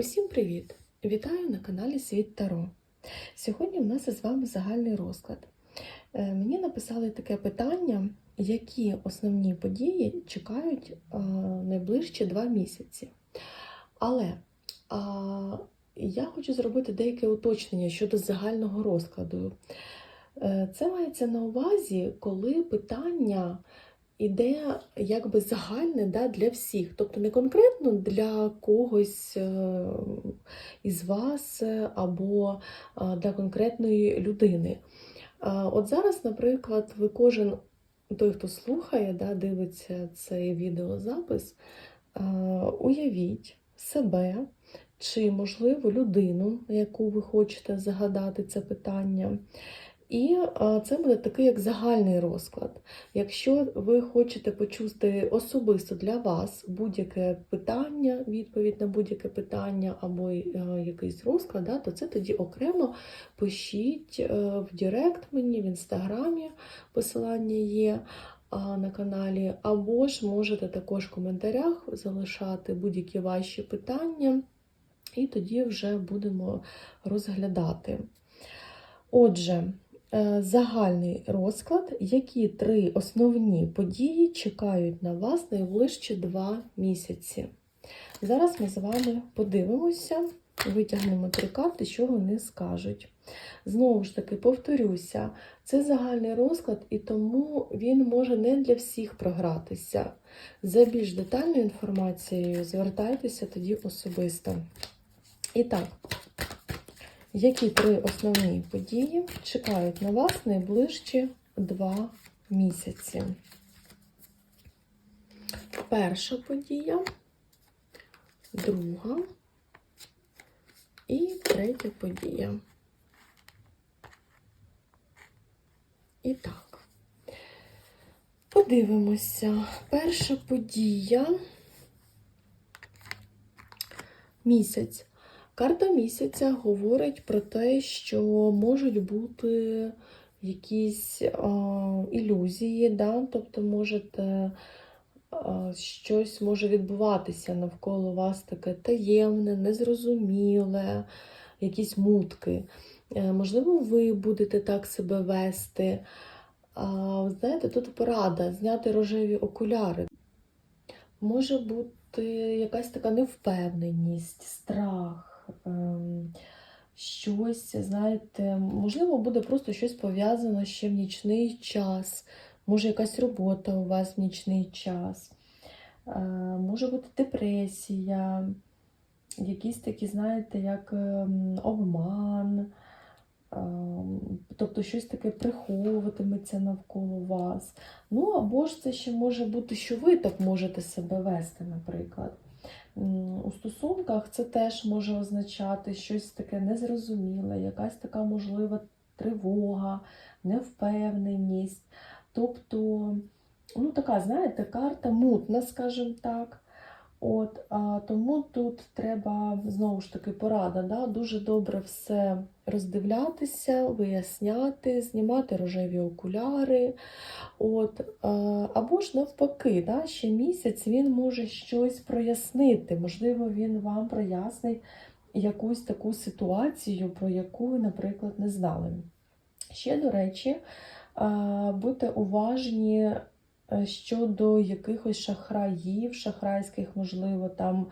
Усім привіт! Вітаю на каналі Світ Таро. Сьогодні у нас із вами загальний розклад. Е, Мені написали таке питання, які основні події чекають е, найближчі два місяці. Але я хочу зробити деяке уточнення щодо загального розкладу. Е, Це мається на увазі, коли питання іде якби загальне да, для всіх, тобто не конкретно для когось е, із вас е, або е, для конкретної людини. От зараз, наприклад, ви кожен той, хто слухає, да, дивиться цей відеозапис, уявіть себе чи, можливо, людину, яку ви хочете загадати це питання. І е, це буде такий як загальний розклад. Якщо ви хочете почути особисто для вас будь-яке питання, відповідь на будь-яке питання або е, якийсь розклад, да, то це тоді окремо пишіть е, в Директ мені в інстаграмі, посилання є на каналі, або ж можете також в коментарях залишати будь-які ваші питання, і тоді вже будемо розглядати. Отже, загальний розклад, які три основні події чекають на вас найближчі два місяці. Зараз ми з вами подивимося, витягнемо три карти, що вони скажуть. Знову ж таки, повторюся, це загальний розклад, і тому він може не для всіх програтися. За більш детальною інформацією звертайтеся тоді особисто. І так, які три основні події чекають на вас найближчі два місяці? Перша подія, друга і третя подія. І так, подивимося. Перша подія місяць. Карта місяця говорить про те, що можуть бути якісь а, ілюзії, да? тобто можете а, щось може відбуватися навколо вас таке таємне, незрозуміле, якісь мутки. Е, Можливо, ви будете так себе вести. Знаєте, тут порада зняти рожеві окуляри. Може бути якась така невпевненість, страх, ем, щось, знаєте, можливо, буде просто щось пов'язано ще в нічний час, може якась робота у вас в нічний час, Е, може бути депресія, якісь такі, знаєте, як ем, обман. Ем, Тобто щось таке приховуватиметься навколо вас. Ну, або ж це ще може бути, що ви так можете себе вести, наприклад. У стосунках це теж може означати щось таке незрозуміле, якась така можлива тривога, невпевненість. Тобто, ну така, знаєте, карта мутна, скажімо так. От, а, тому тут треба знову ж таки порада, да? дуже добре все роздивлятися, виясняти, знімати рожеві окуляри. От, а, або ж навпаки, да? ще місяць він може щось прояснити. Можливо, він вам прояснить якусь таку ситуацію, про яку ви, наприклад, не знали. Ще, до речі, будьте уважні щодо якихось шахраїв, шахрайських, можливо, там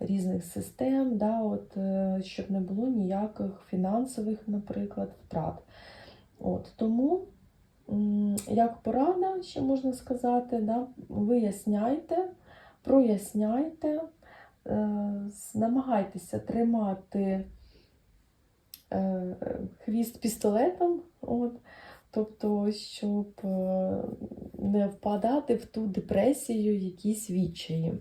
різних систем, да, от, е, щоб не було ніяких фінансових, наприклад, втрат. От, тому, як порада, ще можна сказати, да, виясняйте, проясняйте, е, намагайтеся тримати е, хвіст пістолетом. От, Тобто, щоб е, не впадати в ту депресію, якісь відчаї.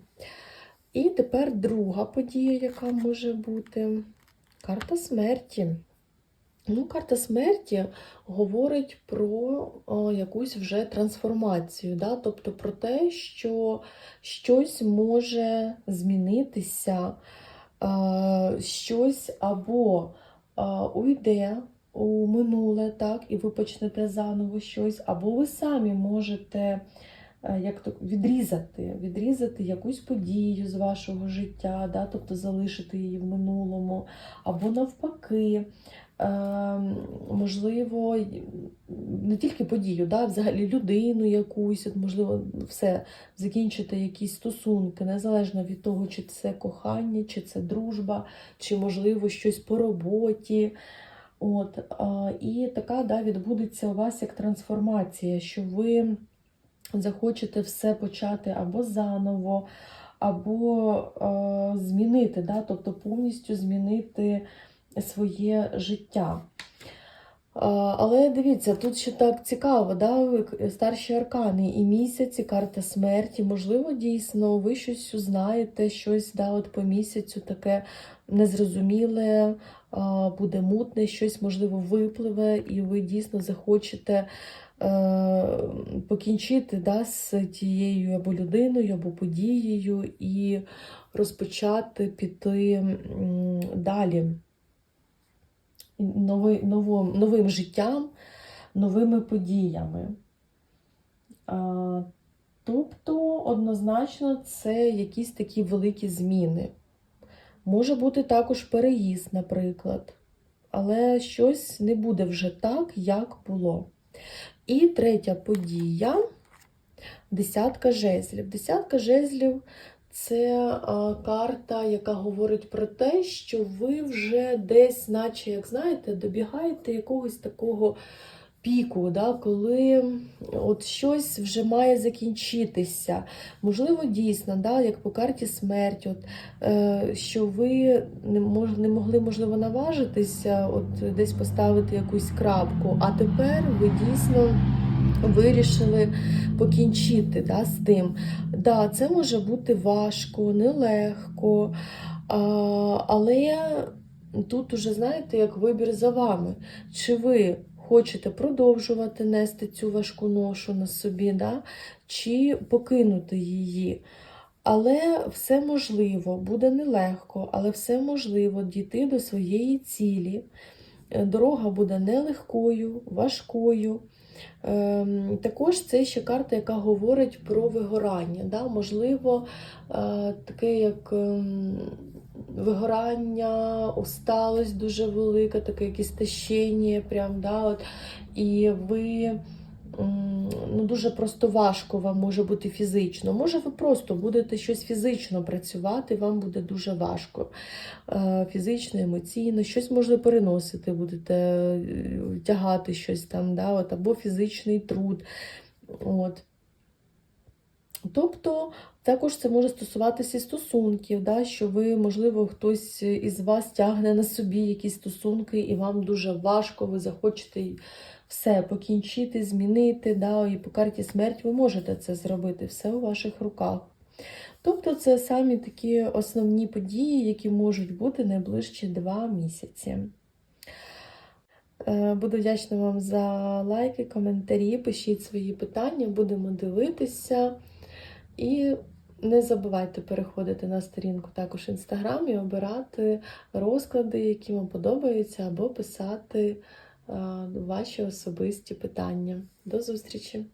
І тепер друга подія, яка може бути карта смерті. Ну, карта смерті говорить про о, якусь вже трансформацію, да? тобто про те, що щось може змінитися, е, щось або е, уйде у минуле, так, і ви почнете заново щось, або ви самі можете е, як то відрізати, відрізати якусь подію з вашого життя, да, тобто залишити її в минулому, або навпаки. Е, можливо, не тільки подію, да, взагалі людину якусь, от, можливо, все, закінчити якісь стосунки, незалежно від того, чи це кохання, чи це дружба, чи, можливо, щось по роботі. От, і така да, відбудеться у вас як трансформація, що ви захочете все почати або заново, або змінити, да, тобто повністю змінити своє життя. Але дивіться, тут ще так цікаво, да? старші аркани і місяць, і карта смерті. Можливо, дійсно, ви щось узнаєте, щось да, от по місяцю таке незрозуміле, буде мутне, щось, можливо, випливе, і ви дійсно захочете е, покінчити да, з тією або людиною, або подією, і розпочати піти далі нови, новим, новим життям, новими подіями. Тобто, однозначно, це якісь такі великі зміни. Може бути також переїзд, наприклад. Але щось не буде вже так, як було. І третя подія десятка жезлів. Десятка жезлів це карта, яка говорить про те, що ви вже десь, наче, як знаєте, добігаєте якогось такого піку, да, коли от щось вже має закінчитися. Можливо, дійсно, да, як по карті смерть, от, е, що ви не, мож, не могли, можливо, наважитися, от десь поставити якусь крапку, а тепер ви дійсно вирішили покінчити да, з тим. Да, це може бути важко, нелегко, а, але тут уже знаєте, як вибір за вами. Чи ви хочете продовжувати нести цю важку ношу на собі, да, чи покинути її. Але все можливо, буде нелегко, але все можливо дійти до своєї цілі. Е, Дорога буде нелегкою, важкою. Ем, Також це ще карта, яка говорить про вигорання. Да? Можливо, е, таке як ем, вигорання, усталость дуже велика, таке якесь тащення, прям, да? От, і ви. Ну, дуже просто важко вам може бути фізично. Може, ви просто будете щось фізично працювати, вам буде дуже важко. Е, Фізично, емоційно, щось може переносити, будете е, тягати щось там, да, от, або фізичний труд. От. Тобто, також це може стосуватися і стосунків, да, що ви, можливо, хтось із вас тягне на собі якісь стосунки, і вам дуже важко, ви захочете все покінчити, змінити. Да, і по карті смерть ви можете це зробити, все у ваших руках. Тобто, це самі такі основні події, які можуть бути найближчі два місяці. Е, Буду вдячна вам за лайки, коментарі, пишіть свої питання, будемо дивитися. І не забувайте переходити на сторінку також інстаграм і обирати розклади, які вам подобаються, або писати е, ваші особисті питання. До зустрічі!